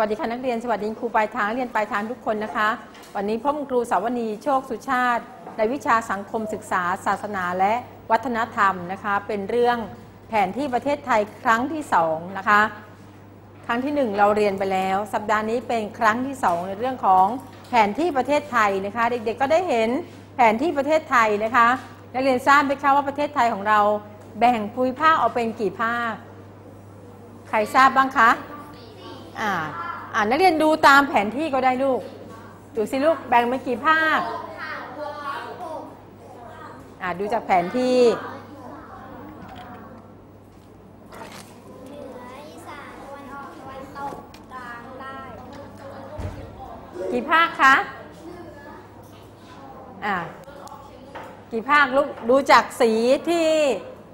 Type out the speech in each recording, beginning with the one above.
วัสดีค่ะนักเรียนสวัสดีครูปลายทางเรียนปลายทางทุกคนนะคะ วันนี้พ่อครูสาวนีโชคสุชาติ ในวิชาสังคมศึกษา ศาสนาและวัฒนธรรมนะคะ เป็นเรื่องแผนที่ประเทศไทยครั้งที่สองนะคะครั้งที่หนึ่งเราเรียนไปแล้ว สัปดาห์นี้เป็นครั้งที่สองในเรื่องของแผนที่ประเทศไทยนะคะ เด็กๆก็ได้เห็นแผนที่ประเทศไทยนะคะนักเรียนทราบไหมคะว่าประเทศไทยของเราแบ่งภูมิภาคออกเป็นกี่ภาค ใครทราบบ้างคะอ่า อ่านักเรียนดูตามแผนที่ก็ได้ลูก ดูสิลูกแบ่งเป็นกี่ภาคอ่าดูจากแผนที่กี่ภาคคะอ่ากี่ภาคลูก ดูจากสีที่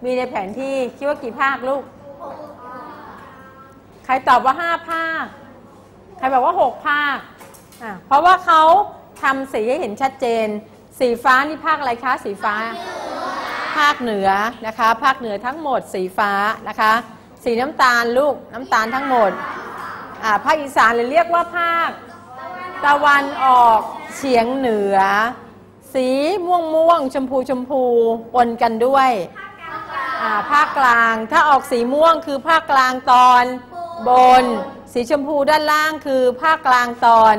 มีในแผนที่ คิดว่ากี่ภาคลูก ใครตอบว่าห้าภาค ใครบอกว่าหกภาคอ่าเพราะว่าเขาทำสีให้เห็นชัดเจน สีฟ้านี่ภาคอะไรคะ สีฟ้า ภาคเหนือนะคะ ภาคเหนือทั้งหมดสีฟ้านะคะ สีน้ำตาลลูกน้ำตาลทั้งหมดอ่าภาคอีสานเลยเรียกว่าภาค ตะวันออกเฉียงเหนือ สีม่วงม่วงๆชมพูชมพูปนกันด้วยอ่าภาคกลางถ้าออกสีม่วงคือภาคกลางตอนบน สีชมพูด้านล่างคือภาคกลางตอน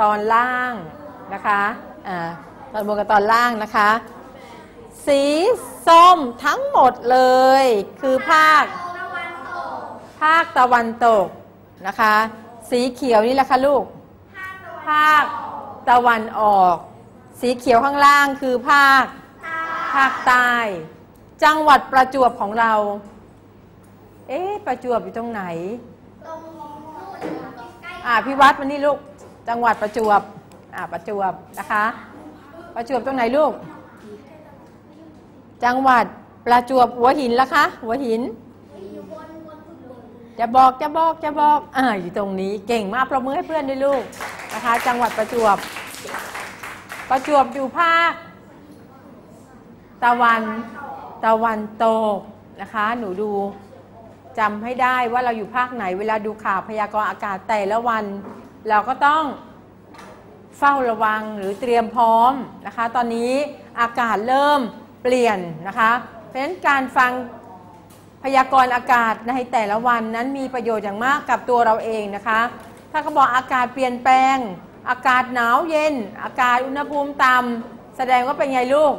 ตอนล่างนะคะอ่าตอนบนกับตอนล่างนะคะ สีส้มทั้งหมดเลย คือภาค ภาคตะวันตกนะคะ สีเขียวนี่แหละค่ะลูก ภาคตะวันออก สีเขียวข้างล่างคือภาค ภาคใต้ จังหวัดประจวบของเรา เอ๊ะประจวบอยู่ตรงไหน ตรงนู้นใกล้อ่าพี่วัดมานี่ลูก จังหวัดประจวบ อ่าประจวบนะคะ ประจวบตรงไหนลูก จังหวัดประจวบหัวหินละคะ หัวหิน อยู่บนบนสุดบนจะบอกจะบอกจะบอกอ่าอยู่ตรงนี้เก่งมากประมือให้เพื่อนด้วยลูกนะคะ จังหวัดประจวบ ประจวบอยู่ภาคตะวันตะวันตกนะคะ หนูดู จำให้ได้ว่าเราอยู่ภาคไหน เวลาดูข่าวพยากรณ์อากาศแต่ละวัน เราก็ต้องเฝ้าระวังหรือเตรียมพร้อมนะคะ ตอนนี้อากาศเริ่มเปลี่ยนนะคะ เพราะฉะนั้นการฟังพยากรณ์อากาศในแต่ละวันนั้นมีประโยชน์อย่างมากกับตัวเราเองนะคะ ถ้าเขาบอกอากาศเปลี่ยนแปลง อากาศหนาวเย็น อากาศอุณหภูมิต่ำแสดงว่าเป็นไงลูก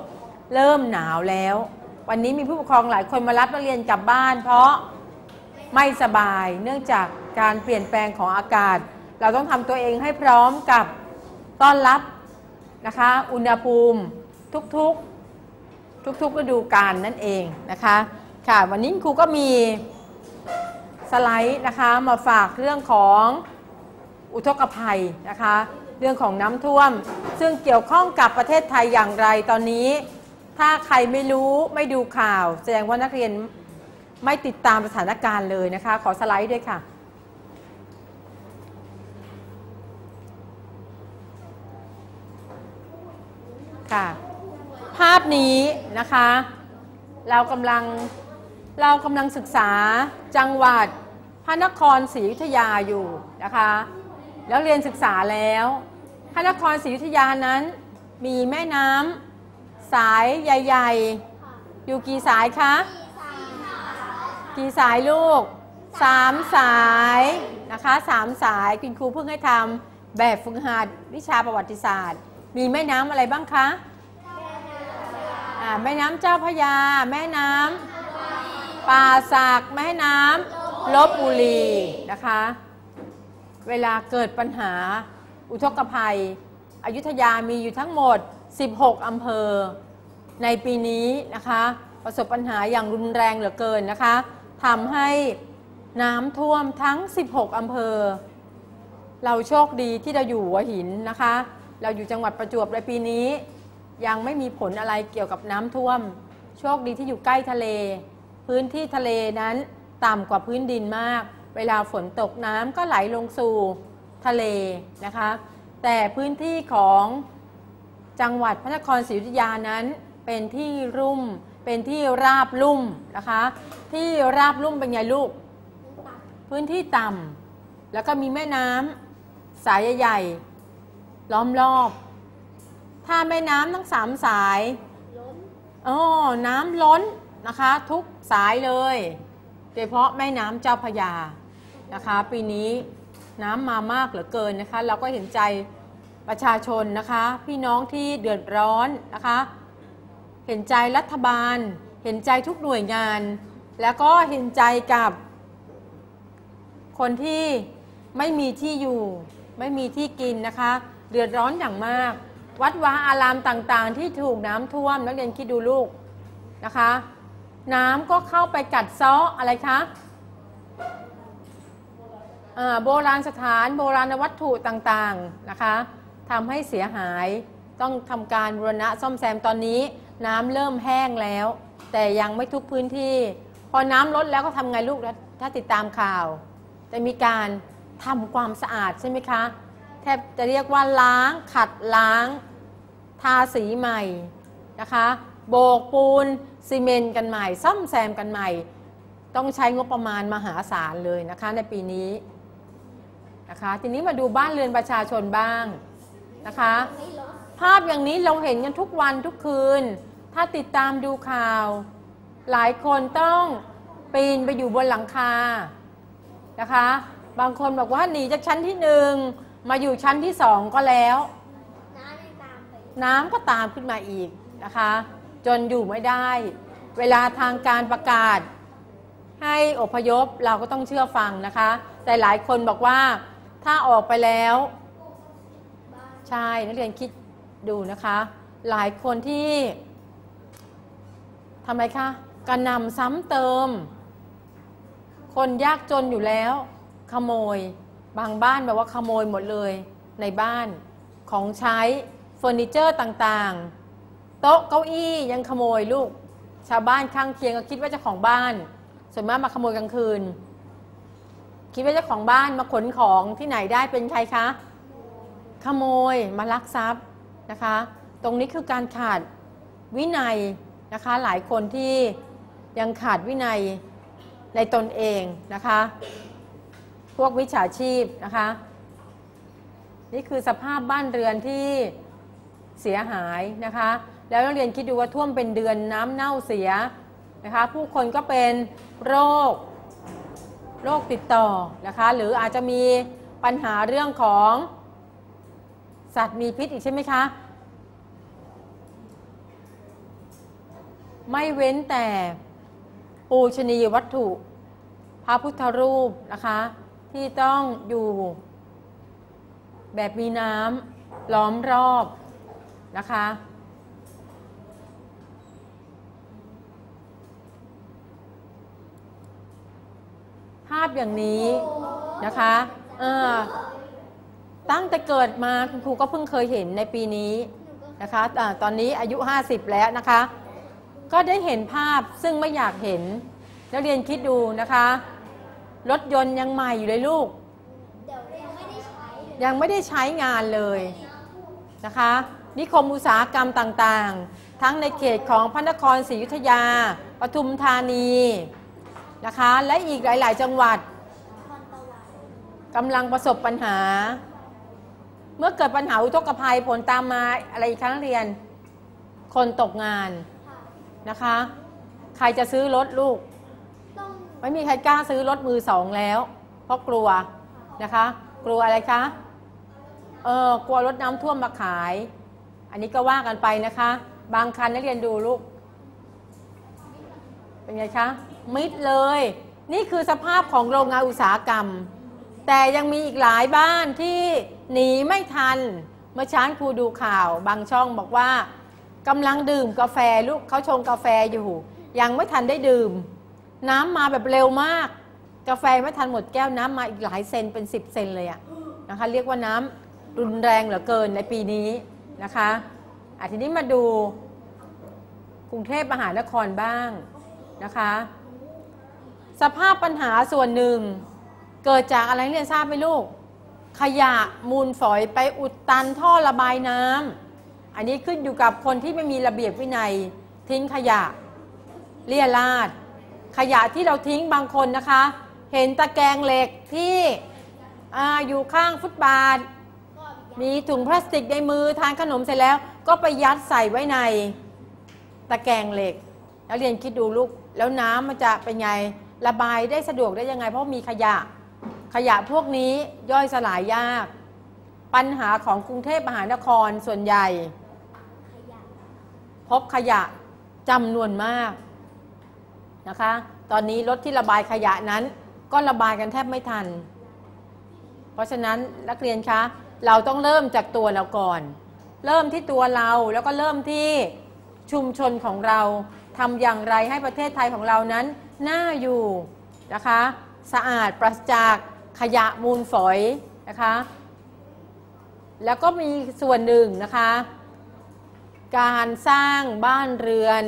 เริ่มหนาวแล้ว วันนี้มีผู้ปกครองหลายคนมารับนักเรียนกลับบ้าน เพราะ ไม่สบาย เนื่องจากการเปลี่ยนแปลงของอากาศ เราต้องทำตัวเองให้พร้อมกับต้อนรับนะคะ อุณหภูมิทุกๆ ทุกๆฤดูกาลนั่นเองนะคะ ค่ะวันนี้ครูก็มีสไลด์นะคะมาฝากเรื่องของอุทกภัยนะคะ เรื่องของน้ำท่วม ซึ่งเกี่ยวข้องกับประเทศไทยอย่างไรตอนนี้ ถ้าใครไม่รู้ไม่ดูข่าว แสดงว่านักเรียน ไม่ติดตามสถานการณ์เลยนะคะ ขอสไลด์ด้วยค่ะ ค่ะ ภาพนี้นะคะ เรากำลังเรากำลังศึกษาจังหวัดพระนครศรีอยุธยาอยู่นะคะแล้วเรียนศึกษาแล้วพระนครศรีอยุธยานั้น มีแม่น้ำสายใหญ่ ๆ อยู่กี่สายคะ กี่สายลูกสามสายนะคะสามสายคุณครูเพิ่งให้ทำแบบฝึกหัดวิชาประวัติศาสตร์ มีแม่น้ำอะไรบ้างคะแม่น้ำเจ้าพระยา แม่น้ำป่าสัก แม่น้ำลบบุรีนะคะ เวลาเกิดปัญหาอุทกภัย อยุธยามีอยู่ทั้งหมด 16 อำเภอ ในปีนี้นะคะ ประสบปัญหาอย่างรุนแรงเหลือเกินนะคะ ทำให้น้ำท่วมทั้ง 16 อำเภอ เราโชคดีที่เราอยู่หัวหินนะคะ เราอยู่จังหวัดประจวบในปีนี้ ยังไม่มีผลอะไรเกี่ยวกับน้ำท่วม โชคดีที่อยู่ใกล้ทะเล พื้นที่ทะเลนั้นต่ำกว่าพื้นดินมาก เวลาฝนตกน้ำก็ไหลลงสู่ทะเลนะคะ แต่พื้นที่ของจังหวัดพระนครศรีอยุธยานั้นเป็นที่รุ่ม เป็นที่ราบลุ่มนะคะ ที่ราบลุ่มเป็นไงลูก พื้นที่ต่ำแล้วก็มีแม่น้ำสายใหญ่ๆล้อมรอบ ถ้าแม่น้ำทั้งสามสายล้นอ๋อน้ำล้นนะคะ ทุกสายเลยโดยเฉพาะแม่น้ำเจ้าพยานะคะ ปีนี้น้ำมามากเหลือเกินนะคะ เราก็เห็นใจประชาชนนะคะ พี่น้องที่เดือดร้อนนะคะ เห็นใจรัฐบาล เห็นใจทุกหน่วยงาน แล้วก็เห็นใจกับ คนที่ไม่มีที่อยู่ ไม่มีที่กินนะคะ เดือดร้อนอย่างมาก วัดวาอารามต่างๆ ที่ถูกน้ำท่วมนักเรียนคิดดูลูกนะคะ น้ำก็เข้าไปกัดเซาะอะไรคะอ่าโบราณสถานโบราณวัตถุต่างๆนะคะทำให้เสียหายต้องทำการบูรณะซ่อมแซมตอนนี้ น้ำเริ่มแห้งแล้ว แต่ยังไม่ทุกพื้นที่ พอน้ำลดแล้วก็ทำไงลูกถ้าติดตามข่าว จะมีการทำความสะอาดใช่ไหมคะแทบจะเรียกว่าล้างขัดล้าง ทาสีใหม่นะคะ โบกปูนซีเมนต์กันใหม่ ซ่อมแซมกันใหม่ ต้องใช้งบประมาณมหาศาลเลยนะคะในปีนี้นะคะทีนี้มาดูบ้านเรือนประชาชนบ้างนะคะ ภาพอย่างนี้เราเห็นกันทุกวันทุกคืน ถ้าติดตามดูข่าว หลายคนต้องปีนไปอยู่บนหลังคานะคะ บางคนบอกว่าหนีจากชั้นที่หนึ่งมาอยู่ชั้นที่สองก็แล้ว น้ำก็ตามขึ้นมาอีกนะคะ จนอยู่ไม่ได้ เวลาทางการประกาศ ให้อพยพเราก็ต้องเชื่อฟังนะคะ แต่หลายคนบอกว่าถ้าออกไปแล้ว ใช่นักเรียนคิดดูนะคะ หลายคนที่ ทำไมคะกระนำซ้ำเติม คนยากจนอยู่แล้ว ขโมย บางบ้านแบบว่าขโมยหมดเลยในบ้านของใช้เฟอร์นิเจอร์ต่างๆ โต๊ะเก้าอี้ยังขโมยลูก ชาวบ้านข้างเคียงก็คิดว่าเจ้าของบ้าน ส่วนมากมาขโมยกลางคืน คิดว่าเจ้าของบ้านมาขนของที่ไหนได้เป็นใครคะ ขโมยมาลักทรัพย์นะคะ ตรงนี้คือการขาดวินัย นะคะ หลายคนที่ยังขาดวินัยในตนเองนะคะ พวกวิชาชีพนะคะ นี่คือสภาพบ้านเรือนที่เสียหายนะคะ แล้วนักเรียนคิดดูว่าท่วมเป็นเดือนน้ำเน่าเสียนะคะ ผู้คนก็เป็นโรคโรคติดต่อนะคะ หรืออาจจะมีปัญหาเรื่องของสัตว์มีพิษอีกใช่ไหมคะ ไม่เว้นแต่ปูชนียวัตถุ พระพุทธรูปนะคะ ที่ต้องอยู่ แบบมีน้ำล้อมรอบนะคะ ภาพอย่างนี้นะคะเออตั้งแต่เกิดมาคุณครูก็เพิ่งเคยเห็นในปีนี้นะคะอาตอนนี้อายุ 50 แล้วนะคะ ก็ได้เห็นภาพซึ่งไม่อยากเห็น นักเรียนคิดดูนะคะ รถยนต์ยังใหม่อยู่เลยลูกเดี๋ยวยังไม่ได้ใช้เลยยังไม่ได้ใช้งานเลยนะคะ นิคมอุตสาหกรรมต่างๆ ทั้งในเขตของพระนครศรีอยุธยา ปทุมธานีนะคะ และอีกหลาย ๆ จังหวัดคอนตะวันกำลังประสบปัญหา เมื่อเกิดปัญหาอุทกภัยผลตามมาอะไรอีกครั้งเรียน คนตกงานค่ะ นะคะ ใครจะซื้อรถลูกต้องไม่มีใครกล้าซื้อรถมือสองแล้ว เพราะกลัวนะคะ กลัวอะไรคะ เออกลัวรถน้ำท่วมมาขาย อันนี้ก็ว่ากันไปนะคะ บางคันนักเรียนดูลูก เป็นไงคะ มิดเลย นี่คือสภาพของโรงงานอุตสาหกรรม แต่ยังมีอีกหลายบ้านที่หนีไม่ทัน เมื่อเช้าครูดูข่าว บางช่องบอกว่า กำลังดื่มกาแฟลูกเขาชงกาแฟอยู่ ยังไม่ทันได้ดื่ม น้ำมาแบบเร็วมาก กาแฟไม่ทันหมดแก้วน้ำมาอีกหลายเซนเป็น 10 เซนเลยอะนะคะ เรียกว่าน้ำรุนแรงเหลือเกินในปีนี้นะคะอะทีนี้มาดูกรุงเทพมหานครบ้างนะคะ สภาพปัญหาส่วนหนึ่ง เกิดจากอะไรเรียนทราบไหมลูก ขยะมูลฝอยไปอุดตันท่อระบายน้ำ อันนี้ขึ้นอยู่กับคนที่ไม่มีระเบียบวินัย ทิ้งขยะ เลี่ยราด ขยะที่เราทิ้งบางคนนะคะ เห็นตะแกรงเหล็กที่ออยู่ข้างฟุตบาท มีถุงพลาสติกในมือทานขนมเสร็จแล้ว ก็ไปยัดใส่ไว้ในตะแกรงเหล็กนักเรียนคิดดูลูก แล้วน้ำมันจะเป็นไงระบายได้สะดวกได้ยังไง เพราะมีขยะ ขยะพวกนี้ย่อยสลายยาก ปัญหาของกรุงเทพมหานครส่วนใหญ่ พบขยะจำนวนมากนะคะ ตอนนี้รถที่ระบายขยะนั้น ก็ระบายกันแทบไม่ทัน เพราะฉะนั้นนักเรียนคะเราต้องเริ่มจากตัวเราก่อน เริ่มที่ตัวเราแล้วก็เริ่มที่ชุมชนของเราทำอย่างไรให้ประเทศไทยของเรานั้น น่าอยู่นะคะ สะอาดปราศจากขยะมูลฝอยนะคะ แล้วก็มีส่วนหนึ่งนะคะ การสร้างบ้านเรือน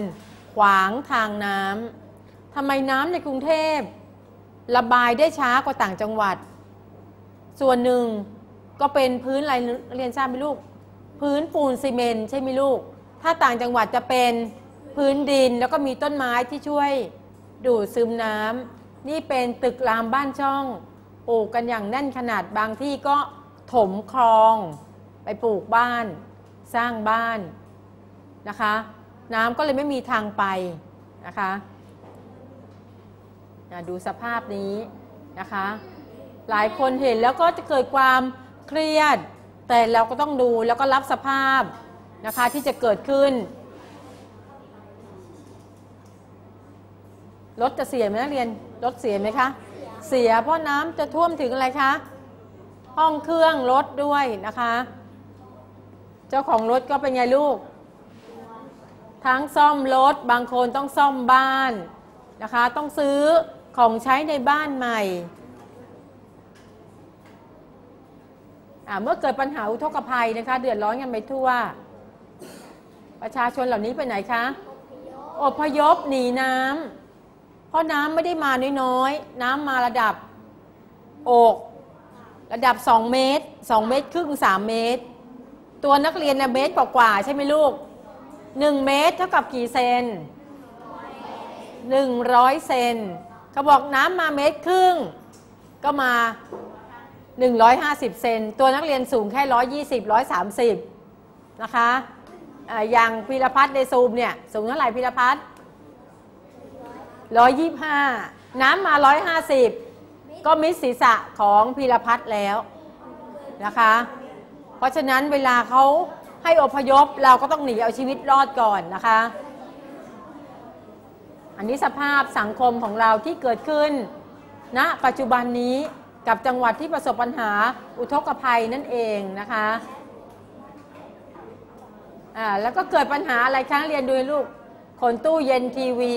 ขวางทางน้ำทำไมน้ำในกรุงเทพ ระบายได้ช้ากว่าต่างจังหวัด ส่วนหนึ่งก็เป็นพื้นอะไรเรียนทราบไหมลูก พื้นปูนซีเมนใช่ไหมลูก ถ้าต่างจังหวัดจะเป็นพื้นดินแล้วก็มีต้นไม้ที่ช่วยดูดซึมน้ำนี่เป็นตึกรามบ้านช่องปลูกกันอย่างแน่นขนาดบางที่ก็ ถมคลอง ไปปลูกบ้าน สร้างบ้านนะคะ น้ำก็เลยไม่มีทางไปนะคะอะดูสภาพนี้นะคะ หลายคนเห็นแล้วก็จะเกิดความเครียด แต่เราก็ต้องดูแล้วก็รับสภาพนะคะที่จะเกิดขึ้นรถจะเสียไหมนักเรียนรถเสียไหมคะ เสียเพราะน้ำจะท่วมถึงอะไรคะ ห้องเครื่องรถด้วยนะคะ เจ้าของรถก็เป็นไงลูก ทั้งซ่อมรถบางคนต้องซ่อมบ้านนะคะ ต้องซื้อของใช้ในบ้านใหม่อ่าเมื่อเกิดปัญหาอุทกภัยนะคะ เดือดร้อนกันไปทั่ว ประชาชนเหล่านี้ไปไหนคะอพยพหนีน้ำเพราะน้ำไม่ได้มาน้อยๆ น้ำมาระดับอก ระดับ 2 เมตร 2 เมตรครึ่ง 3 เมตร ตัวนักเรียนเนี่ยเมตรกว่าๆใช่ไหมลูก 1 เมตรเท่ากับกี่เซน 100 เซนเขาบอกน้ำมาเมตรครึ่ง ก็มา 150 เซนตัวนักเรียนสูงแค่ 120 130 นะคะอ่าอย่างพีรพัฒน์ในซูมเนี่ยสูงเท่าไหร่พีรพัฒน์125 น้ำมา 150 ก็มิดศีรษะของพีรพัฒน์แล้วนะคะ เพราะฉะนั้นเวลาเขาให้อพยพเราก็ต้องหนีเอาชีวิตรอดก่อนนะคะ อันนี้สภาพสังคมของเราที่เกิดขึ้นณนะปัจจุบันนี้กับจังหวัดที่ประสบปัญหาอุทกภัยนั่นเองนะคะอ่าแล้วก็เกิดปัญหาอะไรครั้งเรียนดูลูกขนตู้เย็นทีวี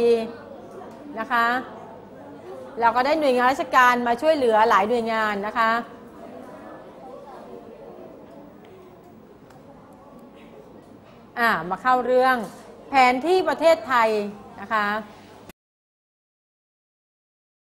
นะคะ เราก็ได้หน่วยงานราชการมาช่วยเหลือหลายหน่วยงานนะคะ อ่ามาเข้าเรื่องแผนที่ประเทศไทยนะคะ